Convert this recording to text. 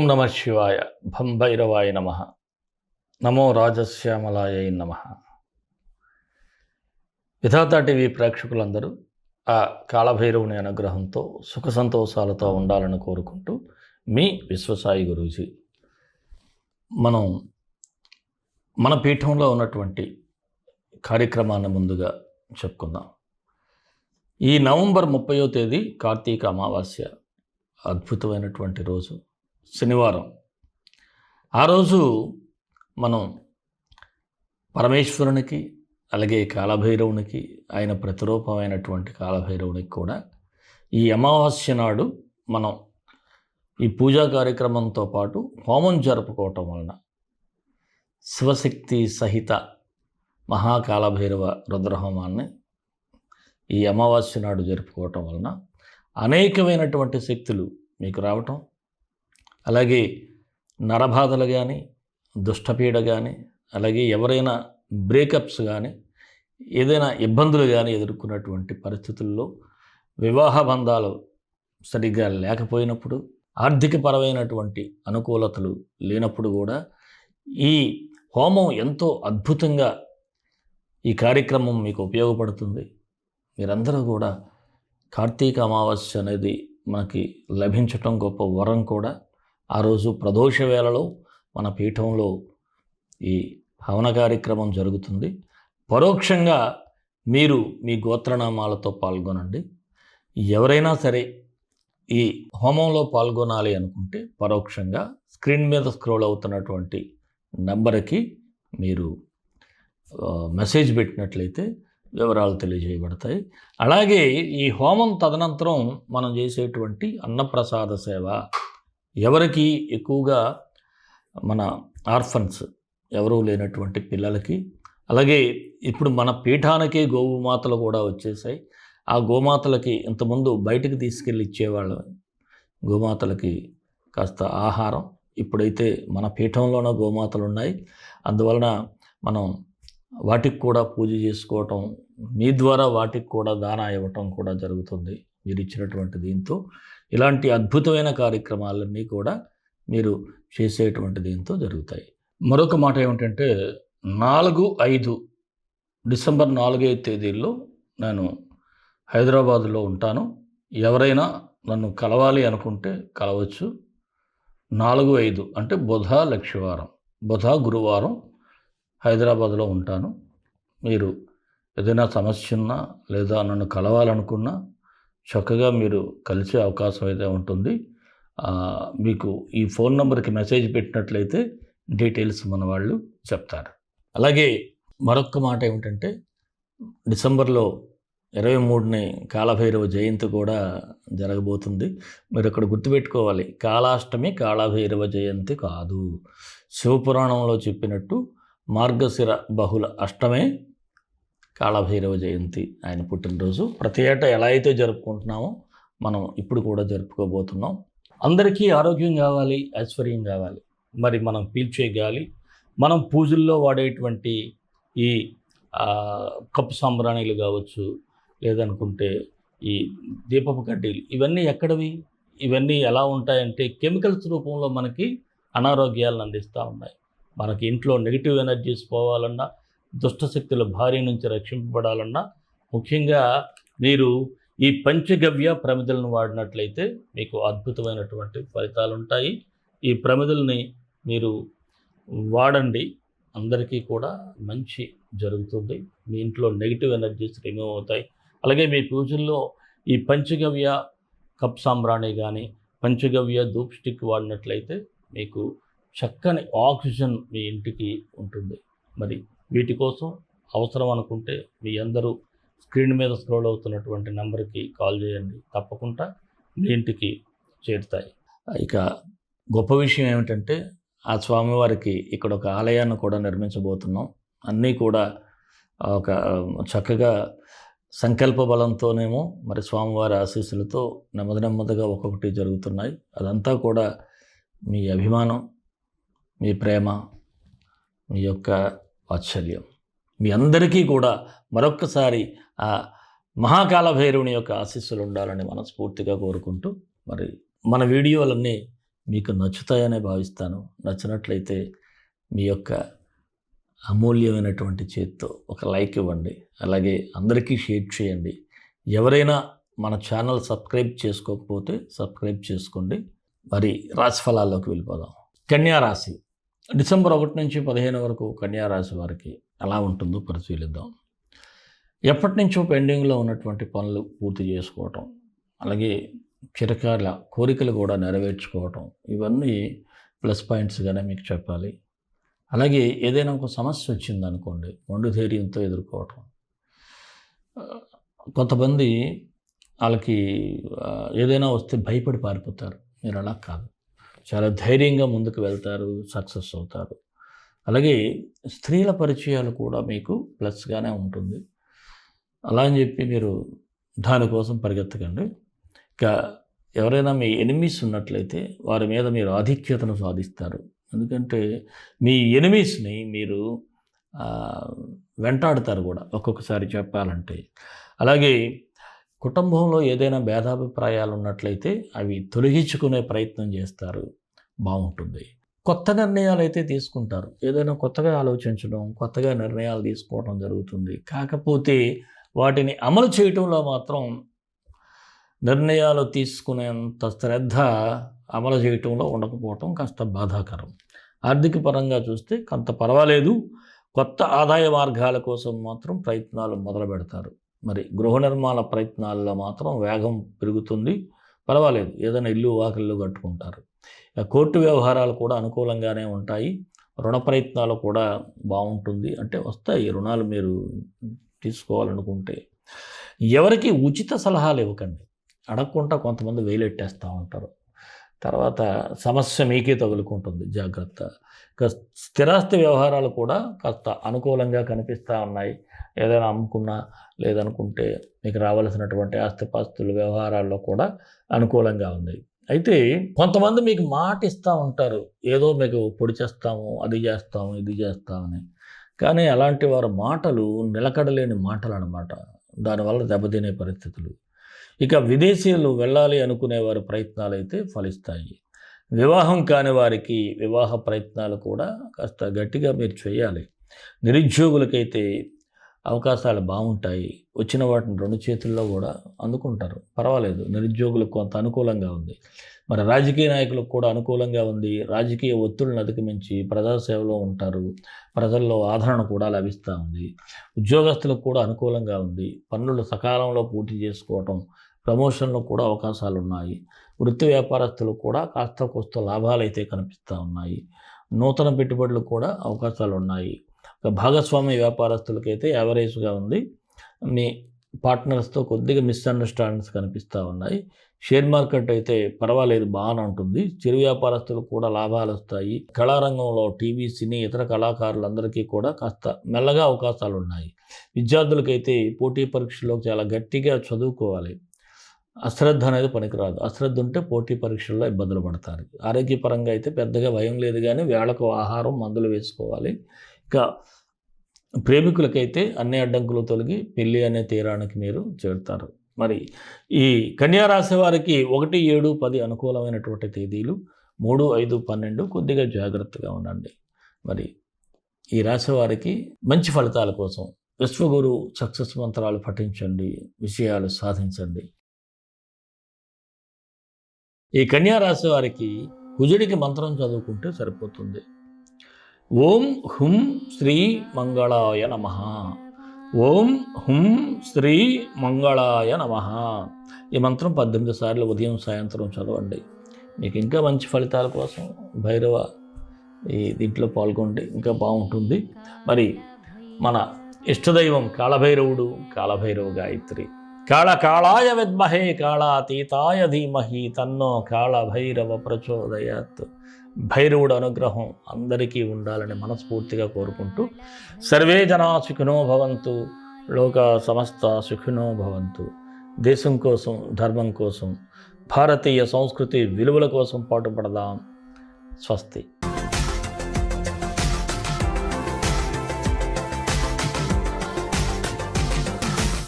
ఓం నమ శివాయ. భంభైరవాయ నమ. నమో రాజశ్యామలాయ నమ. విధాత టీవీ ప్రేక్షకులందరూ ఆ కాళభైరవుని అనుగ్రహంతో సుఖ సంతోషాలతో ఉండాలని కోరుకుంటూ మీ విశ్వసాయి గురూజీ మనం మన పీఠంలో ఉన్నటువంటి కార్యక్రమాన్ని ముందుగా చెప్పుకుందాం. ఈ నవంబర్ ముప్పయో తేదీ కార్తీక అమావాస్య అద్భుతమైనటువంటి రోజు. శనివారం. ఆ రోజు మనం పరమేశ్వరునికి అలాగే కాలభైరవునికి ఆయన ప్రతిరూపమైనటువంటి కాలభైరవునికి కూడా ఈ అమావాస్య నాడు మనం ఈ పూజా కార్యక్రమంతో పాటు హోమం జరుపుకోవటం వలన శివశక్తి సహిత మహాకాలభైరవ రుద్రహోమాన్ని ఈ అమావాస్య నాడు జరుపుకోవటం వలన అనేకమైనటువంటి శక్తులు మీకు రావటం అలాగే నరబాధలు కానీ దుష్టపీడ కానీ అలాగే ఎవరైనా బ్రేకప్స్ కానీ ఏదైనా ఇబ్బందులు కానీ ఎదుర్కొన్నటువంటి పరిస్థితుల్లో వివాహ బంధాలు సరిగ్గా లేకపోయినప్పుడు ఆర్థికపరమైనటువంటి అనుకూలతలు లేనప్పుడు కూడా ఈ హోమం ఎంతో అద్భుతంగా ఈ కార్యక్రమం మీకు ఉపయోగపడుతుంది. మీరందరూ కూడా కార్తీక అమావాస్య అనేది మనకి లభించటం గొప్ప వరం కూడా. ఆ రోజు ప్రదోష వేళలో మన పీఠంలో ఈ హవన కార్యక్రమం జరుగుతుంది. పరోక్షంగా మీరు మీ గోత్రనామాలతో పాల్గొనండి. ఎవరైనా సరే ఈ హోమంలో పాల్గొనాలి అనుకుంటే పరోక్షంగా స్క్రీన్ మీద స్క్రోల్ అవుతున్నటువంటి నంబర్కి మీరు మెసేజ్ పెట్టినట్లయితే వివరాలు తెలియజేయబడతాయి. అలాగే ఈ హోమం తదనంతరం మనం చేసేటువంటి అన్నప్రసాద సేవ ఎవరికి ఎక్కువగా మన ఆర్ఫన్స్ ఎవరూ లేనటువంటి పిల్లలకి అలాగే ఇప్పుడు మన పీఠానికే గోమాతలు కూడా వచ్చేసాయి. ఆ గోమాతలకి ఇంతకుముందు బయటకు తీసుకెళ్ళి ఇచ్చేవాళ్ళు గోమాతలకి కాస్త ఆహారం. ఇప్పుడైతే మన పీఠంలోనే గోమాతలు ఉన్నాయి. అందువలన మనం వాటికి కూడా పూజ చేసుకోవటం మీ ద్వారా వాటికి కూడా దాన ఇవ్వటం కూడా జరుగుతుంది. మీరు ఇచ్చినటువంటి దీంతో ఇలాంటి అద్భుతమైన కార్యక్రమాలన్నీ కూడా మీరు చేసేటువంటి దీంతో జరుగుతాయి. మరొక మాట ఏమిటంటే నాలుగు ఐదు డిసెంబర్ నాలుగైదు తేదీల్లో నేను హైదరాబాదులో ఉంటాను. ఎవరైనా నన్ను కలవాలి అనుకుంటే కలవచ్చు. నాలుగు ఐదు అంటే బుధ లక్షవారం బుధ గురువారం హైదరాబాద్లో ఉంటాను. మీరు ఏదైనా సమస్య ఉన్నా లేదా నన్ను కలవాలనుకున్నా చక్కగా మీరు కలిసే అవకాశం అయితే ఉంటుంది. మీకు ఈ ఫోన్ నెంబర్కి మెసేజ్ పెట్టినట్లయితే డీటెయిల్స్ మన వాళ్ళు చెప్తారు. అలాగే మరొక మాట ఏమిటంటే డిసెంబర్లో ఇరవై మూడుని కాళభైరవ జయంతి కూడా జరగబోతుంది. మీరు ఇక్కడ గుర్తుపెట్టుకోవాలి కాళాష్టమి కాళభైరవ జయంతి కాదు. శివపురాణంలో చెప్పినట్టు మార్గశిర బహుళ అష్టమే కాళభైరవ జయంతి ఆయన పుట్టినరోజు. ప్రతి ఏటా ఎలా అయితే జరుపుకుంటున్నామో మనం ఇప్పుడు కూడా జరుపుకోబోతున్నాం. అందరికీ ఆరోగ్యం కావాలి ఐశ్వర్యం కావాలి. మరి మనం పీల్చే గాలి మనం పూజల్లో వాడేటువంటి ఈ కప్పు సాంబ్రాణీలు కావచ్చు లేదనుకుంటే ఈ దీపపు కడ్డీలు ఇవన్నీ ఎక్కడవి? ఇవన్నీ ఎలా ఉంటాయంటే కెమికల్స్ రూపంలో మనకి అనారోగ్యాలను అందిస్తూ ఉన్నాయి. మనకి ఇంట్లో నెగిటివ్ ఎనర్జీస్ పోవాలన్నా దుష్టశక్తుల భారీ నుంచి రక్షింపబడాలన్నా ముఖ్యంగా మీరు ఈ పంచగవ్య ప్రమిదలను వాడినట్లయితే మీకు అద్భుతమైనటువంటి ఫలితాలు ఉంటాయి ఈ ప్రమిదల్ని మీరు వాడండి. అందరికీ కూడా మంచి జరుగుతుంది. మీ ఇంట్లో నెగిటివ్ ఎనర్జీస్ రిమూవ్ అవుతాయి. అలాగే మీ పూజల్లో ఈ పంచగవ్య కప్ సాంబ్రాణి కానీ పంచగవ్య ధూప్ స్టిక్ వాడినట్లయితే మీకు చక్కని ఆక్సిజన్ మీ ఇంటికి ఉంటుంది. మరి వీటి కోసం అవసరం అనుకుంటే మీ అందరూ స్క్రీన్ మీద స్క్రోల్ అవుతున్నటువంటి నెంబర్కి కాల్ చేయండి. తప్పకుండా మీ ఇంటికి చేరుతాయి. ఇక గొప్ప విషయం ఏమిటంటే ఆ స్వామివారికి ఇక్కడ ఒక ఆలయాన్ని కూడా నిర్మించబోతున్నాం. అన్నీ కూడా ఒక చక్కగా సంకల్ప బలంతోనేమో మరి స్వామివారి ఆశీస్సులతో నెమ్మది నెమ్మదిగా ఒక్కొక్కటి జరుగుతున్నాయి. అదంతా కూడా మీ అభిమానం మీ ప్రేమ మీ యొక్క వాత్సల్యం మీ అందరికీ కూడా మరొక్కసారి ఆ మహాకాల భైరవుని యొక్క ఆశీస్సులు ఉండాలని మనస్ఫూర్తిగా కోరుకుంటూ మరి మన వీడియోలన్నీ మీకు నచ్చుతాయనే భావిస్తాను. నచ్చినట్లయితే మీ యొక్క అమూల్యమైనటువంటి చేత్తో ఒక లైక్ ఇవ్వండి. అలాగే అందరికీ షేర్ చేయండి. ఎవరైనా మన ఛానల్ సబ్స్క్రైబ్ చేసుకోకపోతే సబ్స్క్రైబ్ చేసుకోండి. మరి రాశిఫలాల్లోకి వెళ్ళిపోదాం. కన్యా రాశి. డిసెంబర్ ఒకటి నుంచి పదిహేను వరకు కన్యారాశి వారికి ఎలా ఉంటుందో పరిశీలిద్దాం. ఎప్పటి నుంచో పెండింగ్లో ఉన్నటువంటి పనులు పూర్తి చేసుకోవటం అలాగే చిరకాల కోరికలు కూడా నెరవేర్చుకోవటం ఇవన్నీ ప్లస్ పాయింట్స్గానే మీకు చెప్పాలి. అలాగే ఏదైనా ఒక సమస్య వచ్చిందనుకోండి మొండు ధైర్యంతో ఎదుర్కోవటం. కొంతమంది వాళ్ళకి ఏదైనా వస్తే భయపడి పారిపోతారు. మీరు అలా కాదు. చాలా ధైర్యంగా ముందుకు వెళ్తారు సక్సెస్ అవుతారు. అలాగే స్త్రీల పరిచయాలు కూడా మీకు ప్లస్గానే ఉంటుంది. అలా అని చెప్పి మీరు దానికోసం పరిగెత్తకండి. ఇక ఎవరైనా మీ ఎనిమీస్ ఉన్నట్లయితే వారి మీద మీరు ఆధిక్యతను సాధిస్తారు. ఎందుకంటే మీ ఎనిమీస్ని మీరు ఆ, వెంటాడుతారు కూడా ఒక్కొక్కసారి చెప్పాలంటే. అలాగే కుటుంబంలో ఏదైనా భేదాభిప్రాయాలు ఉన్నట్లయితే అవి తొలగించుకునే ప్రయత్నం చేస్తారు. బాగుంటుంది. కొత్త నిర్ణయాలు అయితే తీసుకుంటారు. ఏదైనా కొత్తగా ఆలోచించడం కొత్తగా నిర్ణయాలు తీసుకోవడం జరుగుతుంది. కాకపోతే వాటిని అమలు చేయటంలో మాత్రం నిర్ణయాలు తీసుకునేంత శ్రద్ధ అమలు చేయటంలో ఉండకపోవటం కాస్త బాధాకరం. ఆర్థిక పరంగా చూస్తే కొంత పర్వాలేదు. కొత్త ఆదాయ మార్గాల కోసం మాత్రం ప్రయత్నాలు మొదలు పెడతారు మరి గృహ నిర్మాణ ప్రయత్నాల్లో మాత్రం వేగం పెరుగుతుంది. పర్వాలేదు ఏదైనా ఇల్లు వాకిళ్ళు కట్టుకుంటారు. కోర్టు వ్యవహారాలు కూడా అనుకూలంగానే ఉంటాయి. రుణ ప్రయత్నాలు కూడా బాగుంటుంది. అంటే వస్తాయి రుణాలు మీరు తీసుకోవాలనుకుంటే. ఎవరికి ఉచిత సలహాలు ఇవ్వకండి. అడగకుండా కొంతమంది వేలెట్టేస్తూ ఉంటారు. తర్వాత సమస్య మీకే తగులుకుంటుంది జాగ్రత్త. స్థిరాస్తి వ్యవహారాలు కూడా కాస్త అనుకూలంగా కనిపిస్తూ ఉన్నాయి. ఏదైనా అమ్ముకున్నా లేదనుకుంటే మీకు రావాల్సినటువంటి ఆస్తిపాస్తుల వ్యవహారాల్లో కూడా అనుకూలంగా ఉంది. అయితే కొంతమంది మీకు మాట ఇస్తూ ఉంటారు. ఏదో మీకు పొడి చేస్తాము అది చేస్తాము ఇది చేస్తామని. కానీ అలాంటి వారి మాటలు నిలకడలేని మాటలు అనమాట దానివల్ల దెబ్బతినే పరిస్థితులు. ఇక విదేశీయులు వెళ్ళాలి అనుకునే వారి ప్రయత్నాలు అయితే ఫలిస్తాయి. వివాహం కాని వారికి వివాహ ప్రయత్నాలు కూడా కాస్త గట్టిగా మీరు చేయాలి. నిరుద్యోగులకైతే అవకాశాలు బాగుంటాయి. వచ్చిన వాటిని రెండు చేతుల్లో కూడా అందుకుంటారు. పర్వాలేదు. నిరుద్యోగులకు కొంత అనుకూలంగా ఉంది. మరి రాజకీయ నాయకులకు కూడా అనుకూలంగా ఉంది. రాజకీయ ఒత్తిడిని అధిగమించి ప్రజాసేవలో ఉంటారు. ప్రజల్లో ఆదరణ కూడా లభిస్తూ ఉంది. ఉద్యోగస్తులకు కూడా అనుకూలంగా ఉంది. పనులు సకాలంలో పూర్తి చేసుకోవటం ప్రమోషన్లు కూడా అవకాశాలు ఉన్నాయి వృత్తి వ్యాపారస్తులు కూడా కాస్త కోస్త లాభాలు అయితే కనిపిస్తూ ఉన్నాయి. నూతన పెట్టుబడులు కూడా అవకాశాలు ఉన్నాయి భాగస్వామ్య వ్యాపారస్తులకైతే యావరేజ్గా ఉంది. మీ పార్ట్నర్స్తో కొద్దిగా మిస్అండర్స్టాండింగ్స్ కనిపిస్తూ ఉన్నాయి. షేర్ మార్కెట్ అయితే పర్వాలేదు బాగానే ఉంటుంది. చిరు వ్యాపారస్తులకు కూడా లాభాలు వస్తాయి. కళారంగంలో టీవీ సినీ ఇతర కళాకారులందరికీ కూడా కాస్త మెల్లగా అవకాశాలు ఉన్నాయి. విద్యార్థులకైతే పోటీ పరీక్షల్లో చాలా గట్టిగా చదువుకోవాలి. అశ్రద్ధ అనేది పనికిరాదు. అశ్రద్ధ ఉంటే పోటీ పరీక్షల్లో ఇబ్బందులు పడతారు. ఆరోగ్యపరంగా అయితే పెద్దగా భయం లేదు కానీ వేళకు ఆహారం మందులు వేసుకోవాలి. ఇక ప్రేమికులకైతే అన్ని అడ్డంకులు తొలగి పెళ్ళి అనే తీరానికి మీరు చేరుతారు. మరి ఈ కన్యా రాశి వారికి ఒకటి ఏడు పది అనుకూలమైనటువంటి తేదీలు మూడు ఐదు పన్నెండు కొద్దిగా జాగ్రత్తగా ఉండండి. మరి ఈ రాశి వారికి మంచి ఫలితాల కోసం విశ్వగురు సక్సెస్ మంత్రాలు పఠించండి విషయాలు సాధించండి. ఈ కన్యా రాశి వారికి కుజుడికి మంత్రం చదువుకుంటే సరిపోతుంది. ఓం హుం శ్రీ మంగళాయ నమ. ఓం హుం శ్రీ మంగళాయ నమ. ఈ మంత్రం పద్దెనిమిది సార్లు ఉదయం సాయంత్రం చదవండి. మీకు ఇంకా మంచి ఫలితాల కోసం భైరవ ఈ దీంట్లో పాల్గొండి ఇంకా బాగుంటుంది. మరి మన ఇష్టదైవం కాళభైరవుడు కాళభైరవ గాయత్రి. కాళ కాళాయ విద్మహే కాళాతీతాయ ధీమహి తన్నో కాళభైరవ ప్రచోదయాత్. భైరవుడు అనుగ్రహం అందరికీ ఉండాలని మనస్ఫూర్తిగా కోరుకుంటూ సర్వే జనా సుఖినో భవంతు లోక సమస్త సుఖినో భవంతు. దేశం కోసం ధర్మం కోసం భారతీయ సంస్కృతి విలువల కోసం పాటుపడదాం. స్వస్తి.